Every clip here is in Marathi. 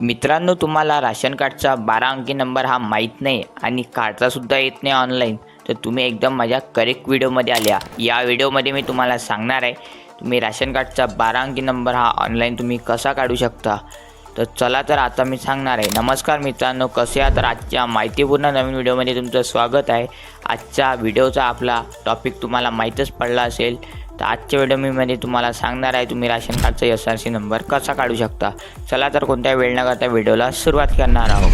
मित्रांनो तुम्हाला राशन कार्डचा बारा अंकी नंबर हा माहीत नाही आणि काढतासुद्धा येत नाही ऑनलाईन तर तुम्ही एकदम माझ्या करेक्ट व्हिडिओमध्ये आल्या. या व्हिडिओमध्ये मी तुम्हाला सांगणार आहे तुम्ही राशन कार्डचा बारा अंकी नंबर हा ऑनलाईन तुम्ही कसा काढू शकता. तर चला तर आता मी सांगणार आहे. नमस्कार मित्रांनो कसे आहात? तर आजच्या माहितीपूर्ण नवीन व्हिडिओमध्ये तुमचं स्वागत आहे. आजच्या व्हिडिओचा आपला टॉपिक तुम्हाला माहीतच पडला असेल. तर आजच्या व्हिडिओमध्ये तुम्हाला सांगणार आहे तुम्ही राशन कार्डचा एस आर सी नंबर कसा काढू शकता. चला तर कोणत्या वेळ न करता व्हिडिओला सुरुवात करणार आहोत.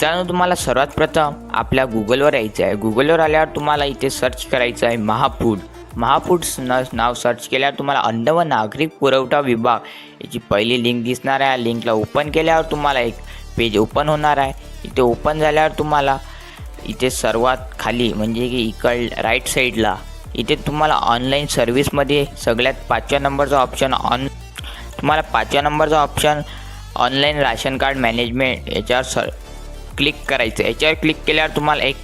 त्यानं तुम्हाला सर्वात प्रथम आपल्या गुगलवर यायचं आहे. गुगलवर आल्यावर तुम्हाला इथे सर्च करायचं आहे महाफूड महाफूड न नाव सर्च केल्यावर तुम्हाला अन्न व नागरिक पुरवठा विभाग याची पहिली लिंक दिसणार आहे. लिंकला ओपन केल्यावर तुम्हाला एक पेज ओपन होणार आहे. इथे ओपन झाल्यावर तुम्हाला इथे सर्वात खाली म्हणजे की इकड राईट साईडला इथे तुम्हाला ऑनलाईन सर्व्हिसमध्ये सगळ्यात पाचव्या नंबरचा ऑप्शन ऑन तुम्हाला पाचव्या नंबरचा option online ration card management याच्यावर सर क्लिक करायचं. याच्यावर क्लिक केल्यावर तुम्हाला एक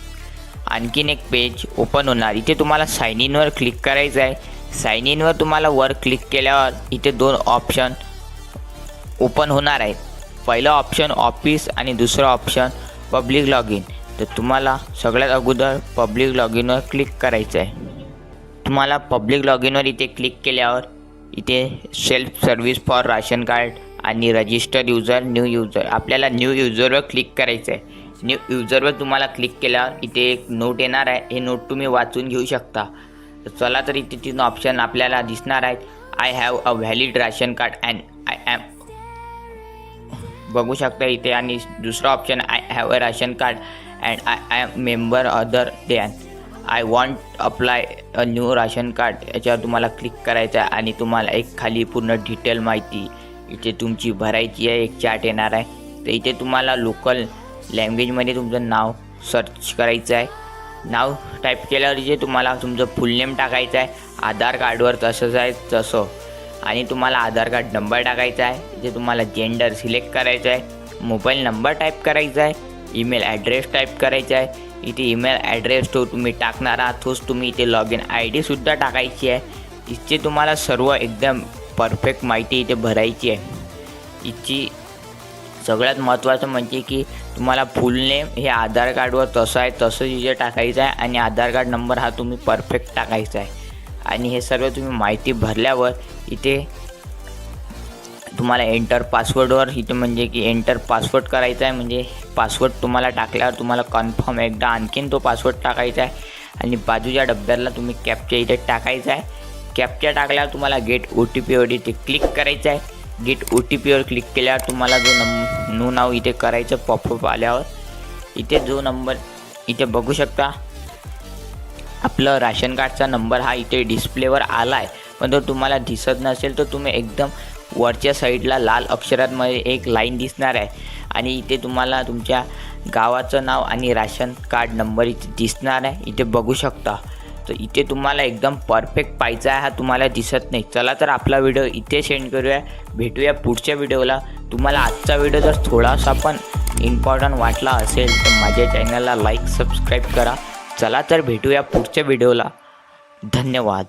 आणखीन एक पेज ओपन होणार. इथे तुम्हाला साईन इनवर क्लिक करायचं आहे. साईन इनवर तुम्हाला वर क्लिक केल्यावर इथे दोन ऑप्शन ओपन होणार आहेत. पहिलं ऑप्शन ऑफिस आणि दुसरं ऑप्शन पब्लिक लॉग इन तर तुम्हाला सगळ्यात अगोदर पब्लिक लॉग इनवर क्लिक करायचं आहे तुम्हाला पब्लिक लॉग इनवर इथे क्लिक केल्यावर इथे self service for ration card आणि रजिस्टर्ड युजर न्यू युजर आपल्याला न्यू युजरवर क्लिक करायचं आहे न्यू युजरवर तुम्हाला क्लिक केल्यावर इथे एक नोट येणार आहे. हे नोट तुम्ही वाचून घेऊ शकता. तर चला तर इथे तिथून ऑप्शन आपल्याला दिसणार आहेत. I have a valid ration card and बघू शकता इथे आणि दुसरा option I have a ration card and I I am member other than I want apply a new ration card याच्यावर तुम्हाला क्लिक करायचं आहे आणि तुम्हाला एक खाली पूर्ण डिटेल माहिती इथे तुमची भरायची आहे. एक चार्ट येणार आहे. तर इथे तुम्हाला लोकल लँग्वेजमध्ये तुमचं नाव सर्च करायचं आहे. नाव टाईप केल्यावर इथे तुम्हाला तुमचं फुल नेम टाकायचं आहे. आधार कार्डवर तसंच आहे तसं. आणि तुम्हाला आधार कार्ड नंबर टाकायचा आहे जे तुम्हाला जेंडर सिलेक्ट करायचं आहे मोबाईल नंबर टाईप करायचा आहे ईमेल ॲड्रेस टाईप करायचा आहे. इथे ईमेल ॲड्रेस तो तुम्ही टाकणार आहात तोच तुम्ही इथे लॉग इन आय डीसुद्धा टाकायची आहे. इथे तुम्हाला सर्व एकदम परफेक्ट माहिती इथे भरायची आहे. इथची सगळ्यात महत्त्वाचं म्हणजे की तुम्हाला फुल नेम हे आधार कार्डवर तसं आहे तसं इथे टाकायचं आहे आणि आधार कार्ड नंबर हा तुम्ही परफेक्ट टाकायचा आहे. आणि हे सर्व तुम्ही माहिती भरल्यावर इथे तुम्हाला एंटर पासवर्डवर इथे म्हणजे की एंटर पासवर्ड करायचा आहे. म्हणजे पासवर्ड तुम्हाला टाकल्यावर तुम्हाला कन्फर्म एकदा आणखीन तो पासवर्ड टाकायचा आहे. आणि बाजूच्या डब्याला तुम्ही कॅपच्या इथे टाकायचा आहे. कॅपच्या टाकल्यावर तुम्हाला गेट ओ टी पीवर इथे क्लिक करायचं आहे. गेट ओ टी पीवर क्लिक केल्यावर तुम्हाला जो नम नो नाव इथे करायचं पॉपअप आल्यावर इथे जो नंबर इथे बघू शकता. आपलं राशन कार्डचा नंबर हा इथे डिस्प्लेवर आला आहे पण तो तुम्हाला दिसत नसेल तर तुम्ही एकदम वरच्या साईडला लाल अक्षरांमध्ये एक लाईन दिसणार आहे. आणि इथे तुम्हाला तुमच्या गावाचं नाव आणि राशन कार्ड नंबर इथे दिसणार आहे. इथे बघू शकता. तर इथे तुम्हाला एकदम परफेक्ट पाहिजे आहे हा तुम्हाला दिसत नाही. चला तर आपला व्हिडिओ इथे सेंड करूया. भेटूया पुढच्या व्हिडिओला. तुम्हाला आजचा व्हिडिओ जर थोडासा पण इम्पॉर्टंट वाटला असेल तर माझ्या चॅनलला लाईक सबस्क्राईब करा. चला तर भेटूया पुढच्या व्हिडिओला. धन्यवाद.